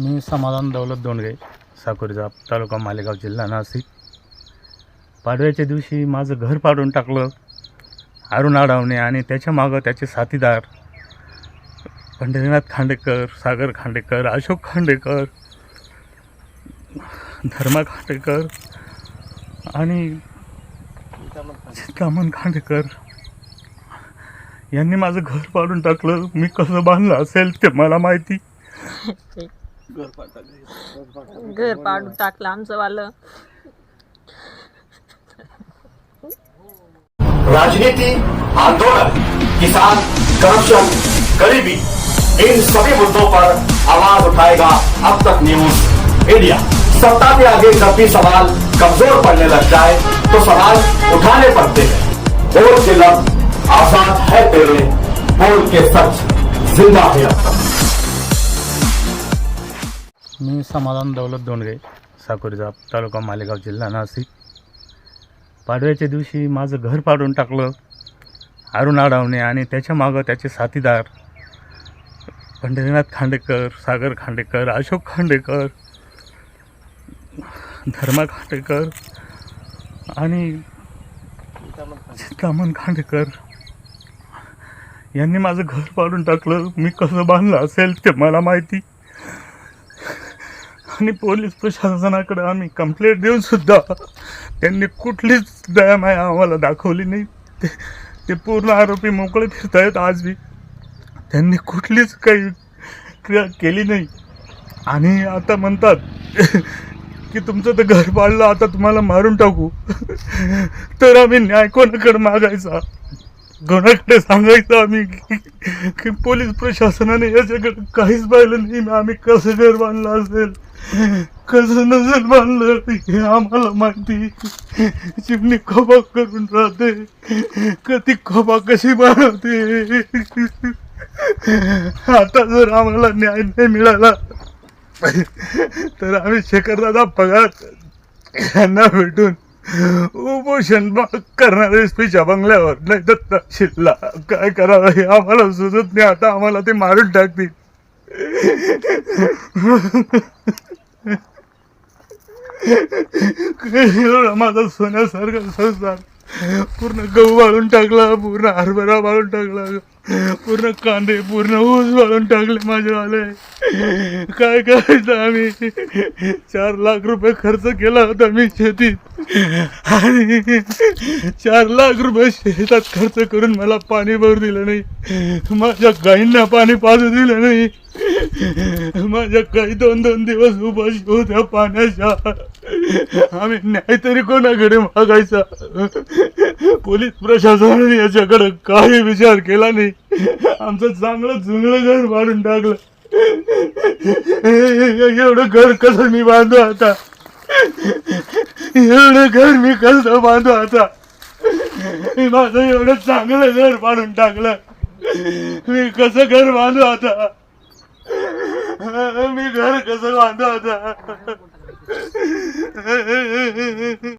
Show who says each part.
Speaker 1: मी समाधान दौलत दोंडगे साकुरीचा तालुका मालेगाव जिल्हा नाशिक. पाडव्याच्या दिवशी माझं घर पाडून टाकलं अरुण आडावणे आणि त्याच्या मागं त्याचे साथीदार पंढरीनाथ खांडेकर सागर खांडेकर अशोक खांडेकर धर्मा खांडेकर आणि चिंतामण खांडेकर यांनी माझं घर पाडून टाकलं. मी कसं बांधलं असेल ते मला माहिती.
Speaker 2: घर पाडून टाकलं आमचं वालं
Speaker 3: राजनीति, आंदोलन, किसान, करप्शन, गरीबी, इन सभी मुद्दों पर आवाज़ उठाएगा अब तक न्यूज़ इंडिया सत्ता के आगे जब भी सवाल कमज़ोर पड़ने लग जाए तो सवाल उठाने पड़ते हैं बोल के लब आज़ाद है तेरे, बोल के सच, ज़िंदा है अब तक।
Speaker 1: मी समाधान दौलत दोंडगे साकुरीचा तालुका मालेगाव जिल्हा नाशिक. पाडव्याच्या दिवशी माझं घर पाडून टाकलं अरुण आडावणे आणि त्याच्यामागं त्याचे साथीदार पंढरीनाथ खांडेकर सागर खांडेकर अशोक खांडेकर धर्मा खांडेकर आणि चिंतामण खांडेकर यांनी माझं घर पाडून टाकलं. मी कसं बांधलं असेल ते मला माहिती. आणि पोलीस प्रशासनाकडे आम्ही कंप्लेंट देऊन सुद्धा त्यांनी कुठलीच दयामाया आम्हाला दाखवली नाही. ते ते पूर्ण आरोपी मोकळे फिरतायत आज बी. त्यांनी कुठलीच काही क्रिया केली नाही. आणि आता म्हणतात की तुमचं तर घर पाडलं आता तुम्हाला मारून टाकू. तर आम्ही न्याय कोणाकडे मागायचा? कोणाकडे सांगायचं आम्ही की- की पोलीस प्रशासनाने याच्याकडे काहीच पाहिलं नाही. आम्ही कसं घर बांधलं असेल? कसं नजर बांधलं हे आम्हाला माहिती. चिमणी खोबा करून राहते. कधी खोबा कशी बनवते? आता जर आम्हाला न्याय नाही मिळाला तर आम्ही शेखरदादा पगार यांना भेटून उपोषण ब- करणार एसपीच्या बंगल्यावर. नाही दत्ता शिल्ला. काय करावं हे आम्हाला सुचत नाही. आता आम्हाला ते मारून टाकतील. माझा सोन्यासारखा संसार? पूर्ण गहू वाळून टाकला पूर्ण हरभरा वाळून टाकला. पूर्ण कांदे पूर्ण ऊस वाळून टाकले माझेवाले काय करायचं आम्ही? चार लाख रुपये खर्च केला होता मी शेतीत. आणि चार लाख रुपये शेतात खर्च करून मला पाणी भरू दिलं नाही. माझ्या गाईंना पाणी पाजू दिलं नाही. माझ्या काही दोन दोन दिवस उपाशी होत्या पाण्याच्या. आम्ही नाहीतरी कोणाकडे मागायचा. पोलीस प्रशासनाने याच्याकडे काही विचार केला नाही. आमचं चांगलं जुंगलं घर बांधून टाकलं. एवढं घर कसं मी बांधू आता? एवढं घर मी कसं बांधू आता? माझं एवढं चांगलं घर बांधून टाकलं. मी कसं घर बांधू आता? मी घर कसं बांधू आता?